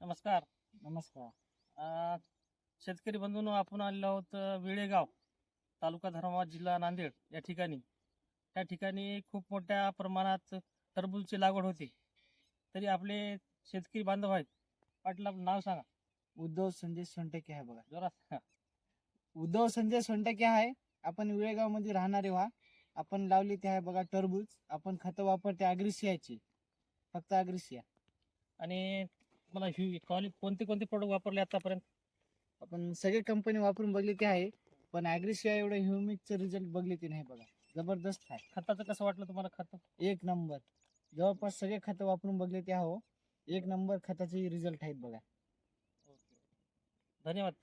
नमस्कार. नमस्कार. अ, शेतकरी बंधूंनो आपण आलेलो आहोत अ, वेळेगाव तालुका धर्माबाद जिल्हा नांदेड या ठिकाणी. त्या ठिकाणी खूप मोठ्या प्रमाणात टरबूजची लागवड होते. तरी आपले शेतकरी बांधव आहेत. पाटील आपलं नाव सांगा. उद्धव संजय सोनटके आहे बघा. जोरात. सांगा. उद्धव संजय सोनटके आहे. आपण विळेगावमध्ये राहणारे व्हा. आपण लावली ते आहे बघा टरबूज. आपण खतं वापरते अग्रिसियाची फक्त अग्रिसिया आणि मला ही कॉली कोणते कोणते प्रोडक्ट वापरले आतापर्यंत? आपण सगळे कंपनी वापरून बघली ते आहे पण अग्रिसिया एवढं ह्युमिकचं रिझल्ट बघले ते नाही बघा. जबरदस्त आहे. खताचं कसं वाटलं तुम्हाला खत? एक नंबर जवळपास सगळे खतं वापरून बघले ते आहो एक नंबर खताचे रिझल्ट आहेत बघा. धन्यवाद.